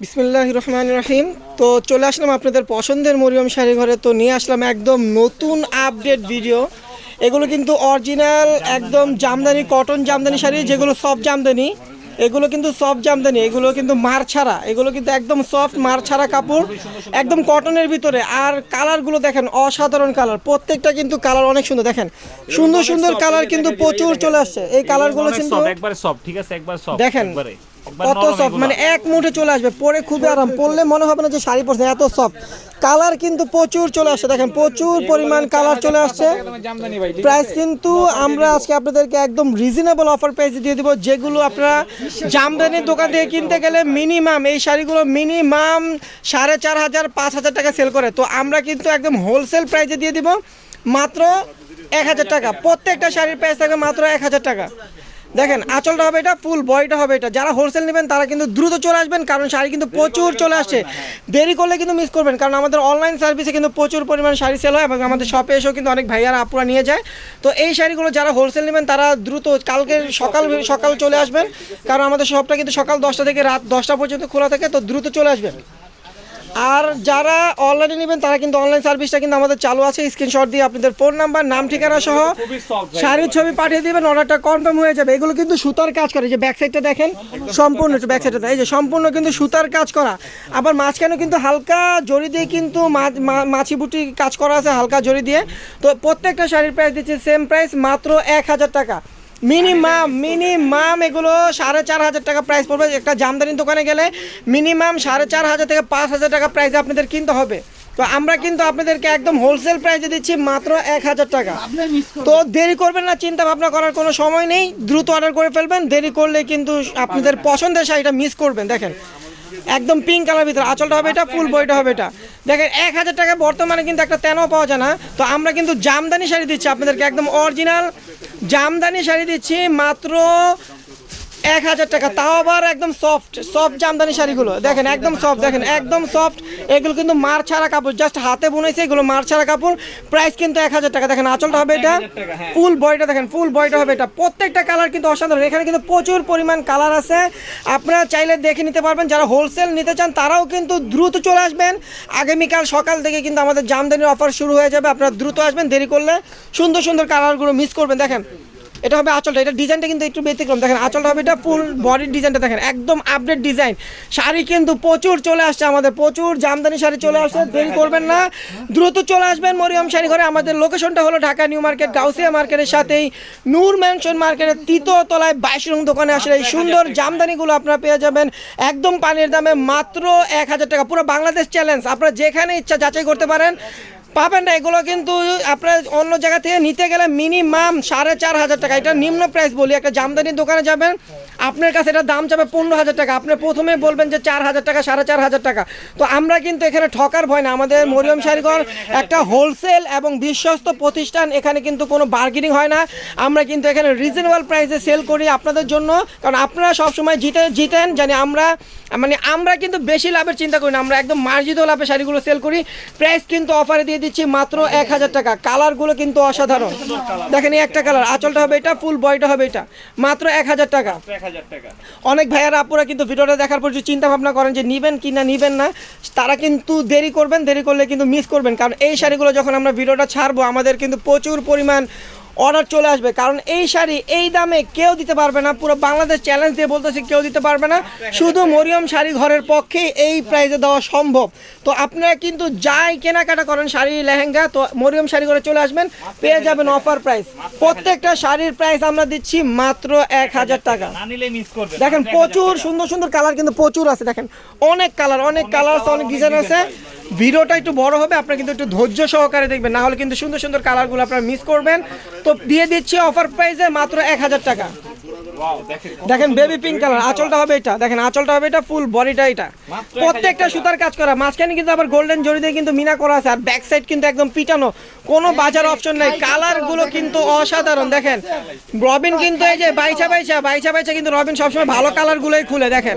বিসমিল্লাহ রহমান রহিম তো চলে আসলাম আপনাদের পছন্দের মরিয়ম শাড়ি ঘরে। তো নিয়ে আসলাম একদম নতুন আপডেট ভিডিও এগুলো কিন্তু অরিজিনাল একদম জামদানি কটন জামদানি শাড়ি যেগুলো সব জামদানি। এগুলো কিন্তু সফট জামদানি এগুলো কিন্তু মার ছাড়া। এগুলো কিন্তু একদম সফট মার ছাড়া কাপড় একদম কটনের ভিতরে। আর কালারগুলো দেখেন অসাধারণ কালার প্রত্যেকটা কিন্তু কালার অনেক সুন্দর। দেখেন সুন্দর সুন্দর কালার কিন্তু প্রচুর চলে আসছে। এই কালারগুলো কিন্তু আছে? একবার দেখেন কত সফট। মানে এক মুঠে চলে আসবে পরে খুবই আরাম। পরলে মনে হবে না যে শাড়ি পরছে এত সফট কালার কিন্তু প্রচুর চলে আসছে দেখেন প্রচুর পরিমাণ কালার চলে আসছে। প্রাইস কিন্তু আমরা আজকে আপনাদেরকে একদম রিজনেবল অফার প্রাইসে দিয়ে দিব যেগুলো আপনারা জামদানির দোকান থেকে কিনতে গেলে মিনিমাম এই শাড়িগুলো মিনিমাম সাড়ে চার হাজার পাঁচ হাজার টাকা সেল করে। তো আমরা কিন্তু একদম হোলসেল প্রাইসে দিয়ে দিব মাত্র এক হাজার টাকা। প্রত্যেকটা শাড়ির প্রাইস থাকবে মাত্র এক হাজার টাকা। দেখেন আঁচলটা হবে এটা ফুল বয়টা হবে এটা। যারা হোলসেল নেবেন তারা কিন্তু দ্রুত চলে আসবেন কারণ শাড়ি কিন্তু প্রচুর চলে আসছে। দেরি করলে কিন্তু মিস করবেন কারণ আমাদের অনলাইন সার্ভিসে কিন্তু প্রচুর পরিমাণ শাড়ি সেল হয় এবং আমাদের শপে এসেও কিন্তু অনেক ভাইয়ারা আপুরা নিয়ে যায়। তো এই শাড়িগুলো যারা হোলসেল নেবেন তারা দ্রুত কালকে সকাল সকাল চলে আসবেন কারণ আমাদের শপটা কিন্তু সকাল দশটা থেকে রাত দশটা পর্যন্ত খোলা থাকে তো দ্রুত চলে আসবেন। আর যারা অনলাইনে নেবেন তারা কিন্তু অনলাইন সার্ভিসটা কিন্তু আমাদের চালু আছে। স্ক্রিনশট দিয়ে আপনাদের ফোন নাম্বার নাম ঠিকানা সহ। শাড়ির ছবি পাঠিয়ে দিবেন অর্ডারটা কনফার্ম হয়ে যাবে। এগুলো কিন্তু সুতার কাজ করে যে ব্যাক সাইডটা দেখেন সম্পূর্ণ ব্যাক সাইডটা এই যে সম্পূর্ণ কিন্তু সুতার কাজ করা। আবার মাঝখানে কিন্তু হালকা জড়ি দিয়ে কিন্তু মাছি বুটি কাজ করা আছে হালকা জড়ি দিয়ে। তো প্রত্যেকটা শাড়ির প্রাইস দিচ্ছে সেম প্রাইস মাত্র এক হাজার টাকা। মিনিমাম মিনিমাম এগুলো সাড়ে চার হাজার টাকা প্রাইস পড়বে। একটা জামদানি দোকানে গেলে মিনিমাম সাড়ে চার হাজার থেকে পাঁচ হাজার টাকা প্রাইসে আপনাদের কিনতে হবে। তো আমরা কিন্তু আপনাদেরকে একদম হোলসেল প্রাইসে দিচ্ছি মাত্র এক হাজার টাকা। তো দেরি করবেন না চিন্তা ভাবনা করার কোনো সময় নেই। দ্রুত অর্ডার করে ফেলবেন। দেরি করলে কিন্তু আপনাদের পছন্দের শাড়িটা মিস করবেন দেখেন। একদম পিঙ্ক কালার ভিতরে। আঁচলটা হবে এটা ফুল বইটা হবে এটা। দেখেন এক হাজার টাকা বর্তমানে কিন্তু একটা তেনও পাওয়া যায় না। তো আমরা কিন্তু জামদানি শাড়ি দিচ্ছি আপনাদেরকে একদম অরিজিনাল জামদানি শাড়ি দিচ্ছি মাত্র এক হাজার টাকা। তাও আবার একদম সফট সফট জামদানি শাড়িগুলো। দেখেন একদম সফট দেখেন একদম সফট এগুলো কিন্তু মার ছাড়া কাপড় জাস্ট হাতে বুনেছে এগুলো মার ছাড়া কাপড়। প্রাইস কিন্তু এক হাজার টাকা। দেখেন আঁচলটা হবে এটা হ্যাঁ। ফুল বডিটা দেখেন ফুল বডিটা হবে এটা। প্রত্যেকটা কালার কিন্তু অসাধারণ। এখানে কিন্তু প্রচুর পরিমাণ কালার আছে। আপনারা চাইলে দেখে নিতে পারবেন। যারা হোলসেল নিতে চান তারাও কিন্তু দ্রুত চলে আসবেন। আগামীকাল সকাল থেকে কিন্তু আমাদের জামদানির অফার শুরু হয়ে যাবে। আপনারা দ্রুত আসবেন দেরি করলে সুন্দর সুন্দর কালারগুলো মিস করবেন। দেখেন এটা হবে আঁচলটা, এটা ডিজাইনটা কিন্তু একটু ব্যতিক্রম। দেখেন, আঁচলটা হবে এটা ফুল বডির ডিজাইনটা দেখেন, একদম আপডেট ডিজাইন শাড়ি কিন্তু প্রচুর চলে আসছে আমাদের, প্রচুর জামদানি শাড়ি চলে আসছে, দেরি করবেন না। দ্রুত চলে আসবেন মরিয়ম শাড়ি ঘরে। আমাদের লোকেশনটা হলো ঢাকা নিউ মার্কেট, গাউসিয়া মার্কেটের সাথেই নূর ম্যানশন মার্কেটের তলায় বাইশ রং দোকানে আসলে এই সুন্দর জামদানিগুলো আপনারা পেয়ে যাবেন একদম পানির দামে মাত্র এক হাজার টাকা। পুরো বাংলাদেশ চ্যালেঞ্জ আপনারা যেখানে ইচ্ছা যাচাই করতে পারেন পাবেন না, এগুলো কিন্তু আপনার অন্য জায়গা থেকে নিতে গেলে মিনিমাম সাড়ে চার হাজার টাকা। এটা নিম্ন প্রাইস বলি, একটা জামদানির দোকানে যাবেন, আপনার কাছে এটা দাম যাবে পনেরো হাজার টাকা। আপনি প্রথমে বলবেন যে চার হাজার টাকা, সাড়ে চার হাজার টাকা। তো আমরা কিন্তু এখানে ঠকার ভয় না, আমাদের মরিয়ম শাড়িঘর একটা হোলসেল এবং বিশ্বস্ত প্রতিষ্ঠান, এখানে কিন্তু কোনো বার্গেনিং হয় না। আমরা কিন্তু এখানে রিজনেবল প্রাইসে সেল করি আপনাদের জন্য, কারণ আপনারা সবসময় জিতে জিতেন, জানি আমরা মানে আমরা কিন্তু বেশি লাভের চিন্তা করি না, আমরা একদম মার্জিত লাভে শাড়িগুলো সেল করি। প্রাইস কিন্তু অফারে দিয়ে দিচ্ছি মাত্র এক হাজার টাকা। কালারগুলো কিন্তু অসাধারণ। দেখেন এই একটা কালার আঁচলটা হবে এটা ফুল বয়টা হবে এটা। মাত্র এক হাজার টাকা। অনেক ভাইয়ারা আপুরা কিন্তু ভিডিওটা দেখার পর যে চিন্তা ভাবনা করেন যে নিবেন কি না নিবেন না। তারা কিন্তু দেরি করবেন দেরি করলে কিন্তু মিস করবেন। কারণ এই শাড়িগুলো যখন আমরা ভিডিওটা ছাড়বো আমাদের কিন্তু প্রচুর পরিমাণ অর্ডার চলে আসবে। কারণ এই শাড়ি এই দামে কেউ দিতে পারবে না। পুরো বাংলাদেশ চ্যালেঞ্জ দিয়ে বলতেছি কেউ দিতে পারবে না। শুধু মরিয়ম শাড়ি ঘরের পক্ষে এই প্রাইসে দেওয়া সম্ভব। তো আপনারা কিন্তু যাই কেনাকাটা করেন শাড়ি লেহেঙ্গা তো মরিয়ম শাড়ি ঘরে চলে আসবেন পেয়ে যাবেন অফার প্রাইস প্রত্যেকটা শাড়ির প্রাইস আমরা দিচ্ছি মাত্র এক হাজার টাকা। দেখেন প্রচুর সুন্দর সুন্দর কালার কিন্তু প্রচুর আছে। দেখেন অনেক কালার অনেক কালার আছে অনেক ডিজাইন আছে। ভিডিওটা একটু বড় হবে, আপনার কিন্তু একটু ধৈর্য সহকারে দেখবেন। না হলে কিন্তু সুন্দর সুন্দর কালারগুলো আপনারা মিস করবেন। তো দিয়ে দিচ্ছি অফার প্রাইসে মাত্র এক হাজার টাকা। দেখেন বেবি পিঙ্ক কালার আঁচলটা হবে এটা দেখেন আঁচলটা হবে এটা ফুল বডিটা এটা। প্রত্যেকটা সুতার কাজ করা মাঝখানে কিন্তু আবার গোল্ডেন জড়ি দিয়ে কিন্তু মিনা করা আছে আর ব্যাক সাইড কিন্তু একদম পিটানো কোনো বাজার অপশন নাই। কালারগুলো কিন্তু অসাধারণ দেখেন। রবিন কিন্তু এই যে বাইছা বাইছা বাইছা বাইছা কিন্তু রবিন সবসময় ভালো কালার গুলোই খুলে দেখেন।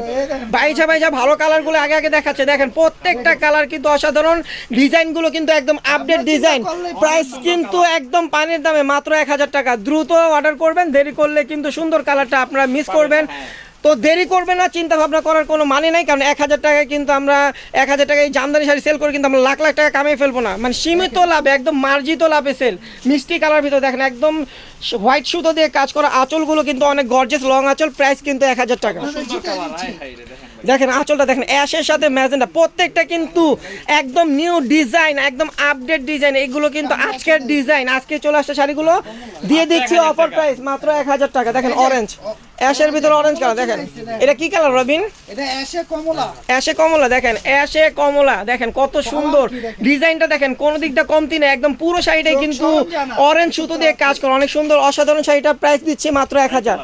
বাইছা বাইছা ভালো কালারগুলো আগে আগে দেখাচ্ছে দেখেন। প্রত্যেকটা কালার কিন্তু অসাধারণ ডিজাইনগুলো কিন্তু একদম আপডেট ডিজাইন প্রাইস কিন্তু একদম পানির দামে মাত্র এক হাজার টাকা। দ্রুত অর্ডার করবেন দেরি করলে কিন্তু সুন্দর কালারটা আপনারা মিস করবেন তো দেরি করবে না চিন্তা ভাবনা করার কোনো মানে নাই কারণ এক হাজার টাকায় কিন্তু আমরা এক হাজার টাকায় জামদানি শাড়ি সেল করে কিন্তু আমরা লাখ লাখ টাকা কামিয়ে ফেলব না। মানে সীমিত লাভ একদম মার্জিত লাভে সেল মিষ্টি কালার ভিতরে দেখেন একদম হোয়াইট সুতো দিয়ে কাজ করা আঁচলগুলো কিন্তু অনেক গর্জেস লং আঁচল প্রাইস কিন্তু এক হাজার টাকা। রে দেখেন আঁচলটা দেখেন অ্যাশের সাথে ম্যাজেন্টা প্রত্যেকটা কিন্তু একদম নিউ ডিজাইন একদম আপডেট ডিজাইন এগুলো কিন্তু আজকের ডিজাইন আজকে চলে আসছে শাড়িগুলো। দিয়ে দিচ্ছি অফার। প্রাইস মাত্র এক হাজার টাকা। দেখেন অরেঞ্জ অ্যাশের ভিতরে অরেঞ্জ কালার দেখেন। এটা কি কালার রবিন? এটা এসে কমলা। অ্যাশে কমলা দেখেন। অ্যাশে কমলা দেখেন কত সুন্দর। ডিজাইনটা দেখেন কোনো দিকটা কমতি না একদম পুরো শাড়িটাই কিন্তু অরেঞ্জ সুতো দিয়ে কাজ করে অনেক সুন্দর অসাধারণ শাড়িটা প্রাইস দিচ্ছি মাত্র এক হাজার।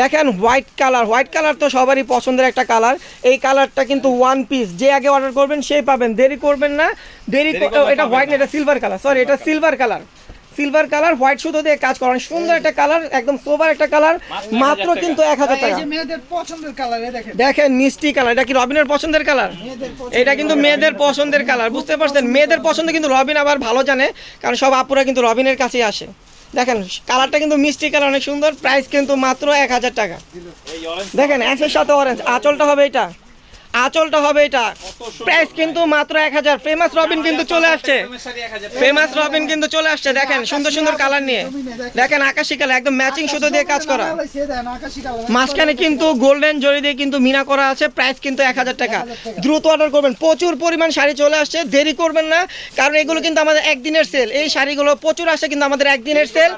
দেখেন হোয়াইট কালার হোয়াইট কালার তো সবারই পছন্দের একটা কালার এই কালারটা কিন্তু ওয়ান পিস যে আগে অর্ডার করবেন সেই পাবেন। দেরি করবেন না। দেরি এটা হোয়াইট না এটা সিলভার কালার সরি এটা silver colour silver colour white সুতো দিয়ে কাজ করেন। সুন্দর একটা কালার একদম সোবার একটা কালার মাত্র মাত্র 1000 কিন্তু এক হাজার টাকা। যে মেয়েদের পছন্দের কালার এ দেখেন। দেখেন মিষ্টি কালার এটা কি রবিনের পছন্দের কালার এটা কিন্তু মেয়েদের পছন্দের কালার বুঝতে পারছেন? মেয়েদের পছন্দ কিন্তু রবিন আবার ভালো জানে কারণ সব আপুরা কিন্তু রবিনের কাছেই আসে। দেখেন কালারটা কিন্তু মিষ্টি কালার অনেক সুন্দর। প্রাইস কিন্তু মাত্র এক হাজার টাকা। দেখেন অ্যাশের সাথে অরেঞ্জ আঁচলটা হবে এটা। আঁচলটা হবে এটা। প্রাইস কিন্তু মাত্র এক হাজার। ফেমাস রবিন কিন্তু চলে আসছে। ফেমাস রবিন কিন্তু চলে আসছে। দেখেন সুন্দর সুন্দর কালার নিয়ে। দেখেন আকাশি কালার একদম ম্যাচিং সুতো দিয়ে কাজ করা। মাঝখানে কিন্তু গোল্ডেন জরি দিয়ে কিন্তু মিনা করা আছে। প্রাইস কিন্তু এক হাজার টাকা। দ্রুত অর্ডার করবেন। প্রচুর পরিমাণ শাড়ি চলে আসছে। দেরি করবেন না কারণ এগুলো কিন্তু আমাদের একদিনের সেল এই শাড়িগুলো প্রচুর আসে কিন্তু আমাদের একদিনের সেল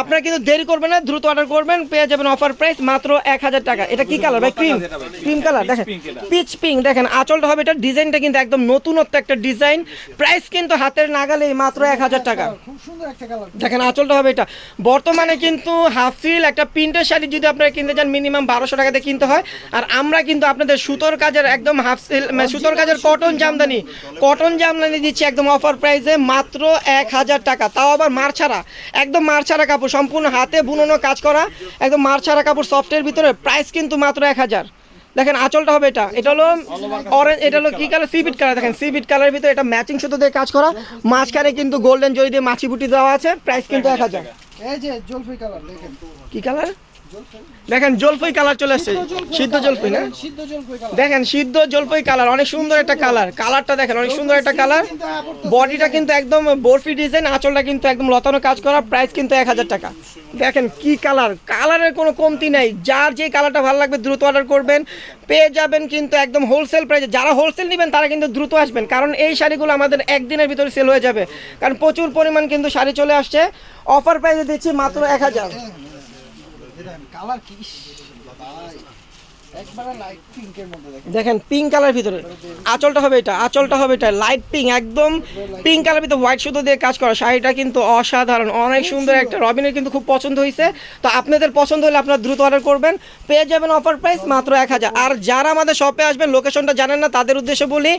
আপনারা কিন্তু দেরি করবেন না দ্রুত অর্ডার করবেন। পেয়ে যাবেন অফার প্রাইস মাত্র এক হাজার টাকা। এটা কি কালার ভাই? ক্রিম ক্রিম কালার দেখেন। পিচ পিঙ্ক দেখেন আঁচলটা হবে এটা ডিজাইনটা কিন্তু একদম নতুনত্ব একটা ডিজাইন। প্রাইস কিন্তু হাতের নাগালেই মাত্র এক হাজার টাকা। খুব সুন্দর একটা কালার দেখেন আঁচলটা হবে এটা। বর্তমানে কিন্তু হাফ ফিল একটা প্রিন্টের শাড়ি যদি আপনারা কিনতে চান মিনিমাম বারোশো টাকাতে কিনতে হয়। আর আমরা কিন্তু আপনাদের সুতোর কাজের একদম হাফ সিল মানে সুতোর কাজের কটন জামদানি। কটন জামদানি দিচ্ছি একদম অফার প্রাইসে মাত্র এক হাজার টাকা। তাও আবার মার ছাড়া। একদম মার ছাড়া কাপড় সম্পূর্ণ হাতে বুননো কাজ করা। একদম মার ছাড়া কাপড় সফটের ভিতরে প্রাইস কিন্তু মাত্র এক হাজার। দেখেন আঁচলটা হবে এটা। এটা হলো অরেঞ্জ এটা হলো কি কালার সিবিট কালার দেখেন সিবিট কালারের ভিতরে এটা ম্যাচিং সুতো দিয়ে কাজ করা। মাঝখানে কিন্তু গোল্ডেন জরি দিয়ে মাছি বুটি দেওয়া আছে। প্রাইস কিন্তু এক হাজার। এই যে জলপাই কালার দেখেন। কি কালার? দেখেন জলফই কালার চলে আসছে। সিদ্ধ না? জলপাই কালার। দেখেন সিদ্ধ জলফই কালার অনেক সুন্দর একটা কালার। কালারটা দেখেন অনেক সুন্দর একটা কালার। বডিটা কিন্তু একদম বরফি ডিজাইন আঁচলটা কিন্তু একদম লতানো কাজ করা প্রাইস কিন্তু এক হাজার টাকা। দেখেন কি কালার? কালারের কোনো কমতি নাই। যার যে কালারটা ভালো লাগবে দ্রুত অর্ডার করবেন। পেয়ে যাবেন কিন্তু একদম হোলসেল প্রাইসে যারা হোলসেল নেবেন তারা কিন্তু দ্রুত আসবেন। কারণ এই শাড়িগুলো আমাদের একদিনের ভিতরে সেল হয়ে যাবে। কারণ প্রচুর পরিমাণ কিন্তু শাড়ি চলে আসছে। অফার প্রাইসে দিচ্ছি মাত্র এক হাজার। কালার কি? দেখেন। পিঙ্ক কালার ভিতরে। আঁচলটা হবে এটা, আঁচলটা হবে এটা লাইট পিঙ্ক একদম পিঙ্ক কালার ভিতরে হোয়াইট সুতো দিয়ে কাজ করা। শাড়িটা কিন্তু অসাধারণ, অনেক সুন্দর একটা রবিনের কিন্তু খুব পছন্দ হয়েছে তো আপনাদের পছন্দ হলে আপনারা দ্রুত অর্ডার করবেন। পেয়ে যাবেন অফার প্রাইস মাত্র এক হাজার। আর যারা আমাদের শপে আসবেন লোকেশনটা জানেন না, তাদের উদ্দেশ্যে বলি,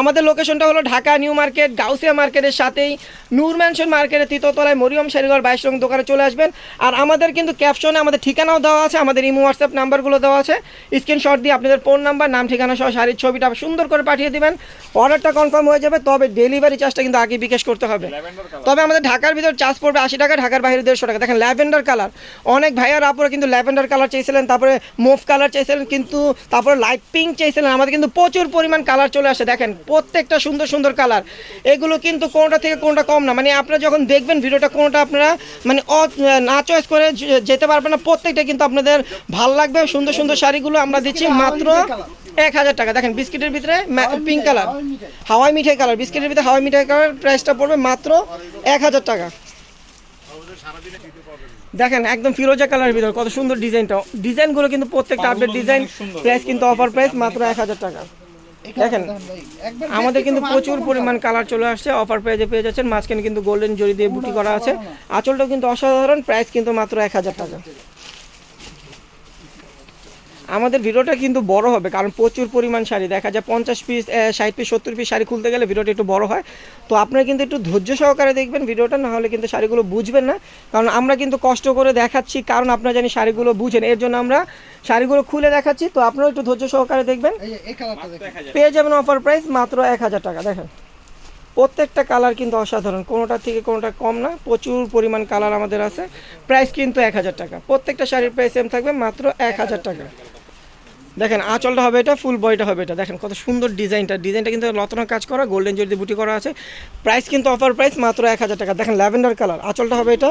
আমাদের লোকেশনটা হলো ঢাকা নিউ মার্কেট, গাউসিয়া মার্কেটের সাথেই নূর ম্যানশন মার্কেটের তৃতীয়তলায় মরিয়ম শাড়িঘর বাইশ রং দোকানে চলে আসবেন। আর আমাদের কিন্তু ক্যাপশনে আমাদের ঠিকানাও দেওয়া আছে, আমাদের ইমো হোয়াটসঅ্যাপ নাম্বারগুলো দেওয়া আছে। স্ক্রিনশট দিয়ে আপনাদের ফোন নাম্বার নাম ঠিকানা সহ শাড়ির ছবিটা সুন্দর করে পাঠিয়ে দেবেন। অর্ডারটা কনফার্ম হয়ে যাবে তবে ডেলিভারি চার্জটা কিন্তু আগে বিকাশ করতে হবে। তবে আমাদের ঢাকার ভিতর চার্জ পড়বে আশি টাকা ঢাকার বাইরে দেড়শো টাকা। দেখেন ল্যাভেন্ডার কালার অনেক ভাইয়ার আপুরা কিন্তু ল্যাভেন্ডার কালার চেয়েছিলেন তারপরে মুভ কালার চেয়েছিলেন কিন্তু তারপরে লাইট পিঙ্ক চেয়েছিলেন। আমাদের কিন্তু প্রচুর পরিমাণ কালার চলে আসে দেখেন প্রত্যেকটা সুন্দর সুন্দর কালার এগুলো কিন্তু কোনোটা থেকে কোনোটা কম না। মানে আপনারা যখন দেখবেন ভিডিওটা কোনোটা আপনারা মানে অ- না চয়েস করে যেতে পারবেন না প্রত্যেকটা কিন্তু আপনাদের ভালো লাগবে। সুন্দর সুন্দর শাড়িগুলো আমরা দিচ্ছি মাত্র এক হাজার টাকা। দেখেন বিস্কিটের ভিতরে পিঙ্ক কালার হাওয়াই মিঠাই। কালার বিস্কিটের ভিতরে হাওয়াই মিঠাই কালার প্রাইসটা পড়বে মাত্র এক হাজার টাকা। দেখেন একদম ফিরোজা কালারের ভিতরে কত সুন্দর ডিজাইনটা। ডিজাইনগুলো কিন্তু প্রত্যেকটা আপডেট ডিজাইন প্রাইস কিন্তু অফার প্রাইস মাত্র এক হাজার টাকা। দেখেন আমাদের কিন্তু প্রচুর পরিমাণ কালার চলে আসছে অফার প্রাইজে পেয়ে যাচ্ছেন। মাঝখানে কিন্তু গোল্ডেন জরি দিয়ে বুটি করা আছে। আঁচলটাও কিন্তু অসাধারণ প্রাইস কিন্তু মাত্র এক হাজার টাকা। আমাদের ভিডিওটা কিন্তু বড় হবে কারণ প্রচুর পরিমাণ শাড়ি। দেখা যায় পঞ্চাশ পিস ষাট পিস সত্তর পিস শাড়ি খুলতে গেলে ভিডিওটা একটু বড় হয়। তো আপনারা কিন্তু একটু ধৈর্য সহকারে দেখবেন ভিডিওটা না হলে কিন্তু শাড়িগুলো বুঝবেন না। কারণ আমরা কিন্তু কষ্ট করে দেখাচ্ছি কারণ আপনারা জানি শাড়িগুলো বুঝেন। এর জন্য আমরা শাড়িগুলো খুলে দেখাচ্ছি। তো আপনারা একটু ধৈর্য সহকারে দেখবেন। এই যে এই কালারটা দেখেন। পেয়ে যাবেন অফার প্রাইস মাত্র এক হাজার টাকা দেখেন। প্রত্যেকটা কালার কিন্তু অসাধারণ। কোনোটা থেকে কোনোটা কম না প্রচুর পরিমাণ কালার আমাদের আছে। প্রাইস কিন্তু এক হাজার টাকা। প্রত্যেকটা শাড়ির প্রাইস সেম থাকবে মাত্র এক হাজার টাকা। দেখেন, আঁচলটা হবে এটা ফুল বয়টা হবে এটা। দেখেন, কত সুন্দর ডিজাইনটা। ডিজাইনটা কিন্তু লতনা কাজ করা গোল্ডেন জরি দিয়ে বুটি করা আছে। প্রাইস কিন্তু অফার প্রাইস মাত্র এক হাজার টাকা। দেখেন ল্যাভেন্ডার কালার আঁচলটা হবে এটা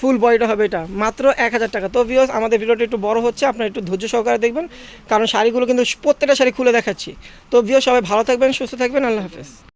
ফুল বয়টা হবে এটা, মাত্র এক হাজার টাকা। তো ভিওস আমাদের ভিডিওটা একটু বড় হচ্ছে, আপনারা একটু ধৈর্য সহকারে দেখবেন, কারণ শাড়িগুলো কিন্তু প্রত্যেকটা শাড়ি খুলে দেখাচ্ছি। তো ভিওস সবাই ভালো থাকবেন, সুস্থ থাকবেন, আল্লাহ হাফেজ।